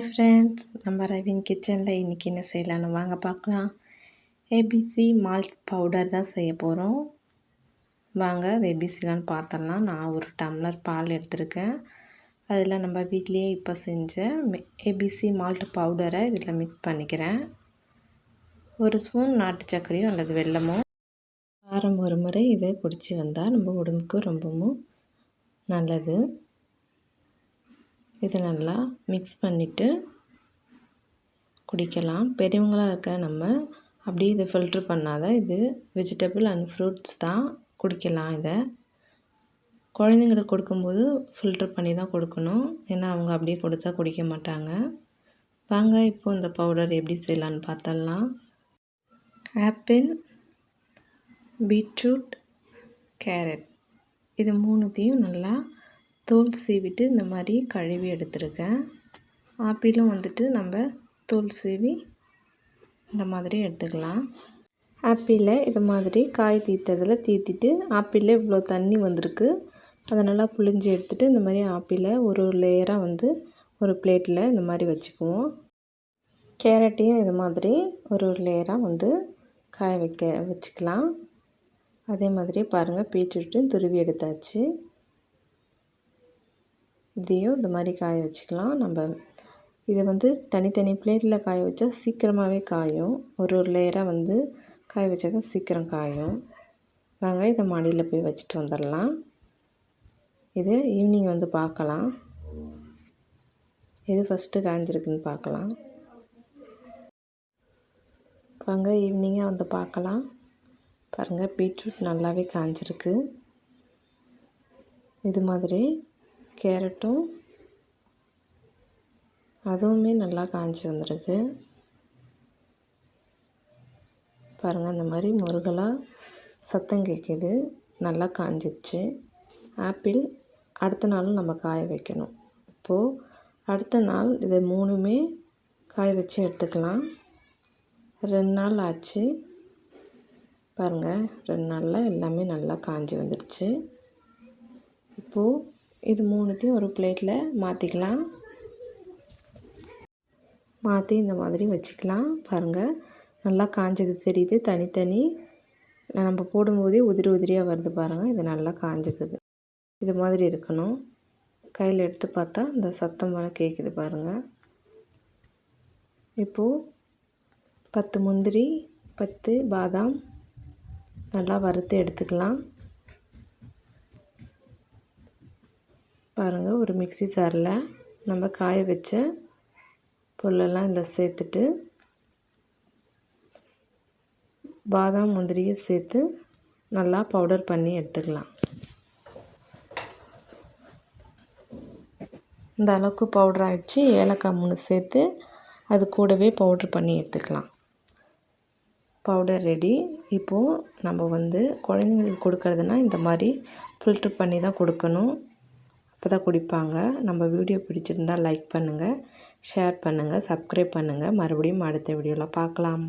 Hi friends நம்ம ரவின் கிச்சனில் இன்றைக்கி என்ன செய்யலான்னு வாங்க பார்க்கலாம். ஏபிசி மால்ட் பவுடர் தான் செய்ய போகிறோம் வாங்க அது ஏபிசிலான்னு பார்த்தலாம் நான் ஒரு டம்ளர் பால் எடுத்திருக்கேன். அதில் நம்ம வீட்லேயே இப்போ செஞ்ச ஏபிசி மால்ட் பவுடரை இதில் மிக்ஸ் பண்ணிக்கிறேன். ஒரு ஸ்பூன் நாட்டு சர்க்கரையும் அல்லது வெல்லமோ. வாரம் ஒரு முறை இதை குடித்து வந்தால் நம்ம உடம்புக்கு ரொம்பவும் நல்லது. இதை நல்லா மிக்ஸ் பண்ணிவிட்டு குடிக்கலாம். பெரியவங்களாக இருக்க நம்ம அப்படியே இதை ஃபில்ட்ரு பண்ணாத இது வெஜிடபிள் அண்ட் ஃப்ரூட்ஸ் தான் குடிக்கலாம் இதை. குழந்தைங்களுக்கு கொடுக்கும்போது ஃபில்ட்ரு பண்ணி தான் கொடுக்கணும். ஏன்னா அவங்க அப்படியே கொடுத்தா குடிக்க மாட்டாங்க. வாங்க இப்போது இந்த பவுடர் எப்படி செய்யலான்னு பார்த்தலாம் ஆப்பிள் பீட்ரூட் கேரட் இது மூணுத்தையும் நல்லா தோல் சீவிட்டு இந்த மாதிரி கழுவி எடுத்துருக்கேன். ஆப்பிளும் வந்துட்டு நம்ம தோல் சீவி இந்த மாதிரி எடுத்துக்கலாம். ஆப்பிளை இது மாதிரி காய் தீர்த்ததில் தீர்த்திட்டு ஆப்பிளில் இவ்வளோ தண்ணி வந்திருக்கு. அதை நல்லா புழிஞ்சு எடுத்துகிட்டு இந்த மாதிரி ஆப்பிளை ஒரு ஒரு லேயராக வந்து ஒரு பிளேட்டில் இந்த மாதிரி வச்சுக்குவோம். கேரட்டையும் இது மாதிரி ஒரு ஒரு லேயராக வந்து காய வைக்க வச்சுக்கலாம். அதே மாதிரி பாருங்கள் பீட்ரூட்டும் துருவி எடுத்தாச்சு. இதையும் இந்த மாதிரி காய வச்சுக்கலாம். நம்ம இதை வந்து தனித்தனி பிளேட்டில் காய வச்சா சீக்கிரமாகவே காயும். ஒரு ஒரு லேயராக வந்து காய வச்சா தான் சீக்கிரம் காயும். வாங்க இதை மாடியில் போய் வச்சுட்டு வந்துடலாம். இது ஈவினிங் வந்து பார்க்கலாம். எது ஃபஸ்ட்டு காய்ஞ்சிருக்குன்னு பார்க்கலாம். வாங்க ஈவினிங்காக வந்து பார்க்கலாம். பாருங்கள் பீட்ரூட் நல்லாவே காய்ஞ்சிருக்கு இது மாதிரி கேரட்டும் அதுவுமே நல்லா காஞ்சி வந்திருக்கு. பாருங்கள் இந்த மாதிரி முருகலாக சத்தம் கேட்குது. நல்லா காஞ்சிச்சு. ஆப்பிள் அடுத்த நாளும் நம்ம காய வைக்கணும். இப்போது அடுத்த நாள் இதை மூணுமே காய வச்சு எடுத்துக்கலாம். ரெண்டு நாள் ஆச்சு. பாருங்கள் ரெண்டு நாளில் எல்லாமே நல்லா காஞ்சி வந்துடுச்சு. இப்போது இது மூணுத்தையும் ஒரு பிளேட்டில் மாற்றிக்கலாம் மாற்றி இந்த மாதிரி வச்சுக்கலாம். பாருங்கள் நல்லா காஞ்சது தெரியுது. தனித்தனி. நம்ம போடும்போதே உதிரி உதிரியாக வருது பாருங்கள் இது நல்லா காஞ்சது. இது மாதிரி இருக்கணும். கையில் எடுத்து பார்த்தா இந்த சத்தம் மேலே கேட்குது பாருங்கள் இப்போது பத்து முந்திரி பத்து பாதாம் நல்லா வறுத்து எடுத்துக்கலாம். பாருங்கள் ஒரு மிக்சி ஜாரில் நம்ம காய வச்ச பொருளெல்லாம் இதில் சேர்த்துட்டு பாதாம் முந்திரியை சேர்த்து நல்லா பவுடர் பண்ணி எடுத்துக்கலாம். இந்த அளவுக்கு பவுடர் ஆகிடுச்சு ஏலக்காய் மூணு சேர்த்து அது கூடவே பவுட்ரு பண்ணி எடுத்துக்கலாம். பவுடர் ரெடி இப்போது நம்ம வந்து குழந்தைங்களுக்கு கொடுக்குறதுனா இந்த மாதிரி ஃபில்ட்ரு பண்ணி தான் கொடுக்கணும். அப்போ தான் குடிப்பாங்க. நம்ம வீடியோ பிடிச்சிருந்தால் லைக் பண்ணுங்கள் ஷேர் பண்ணுங்கள் சப்ஸ்கிரைப் பண்ணுங்கள் மறுபடியும் அடுத்த வீடியோவில் பார்க்கலாம்.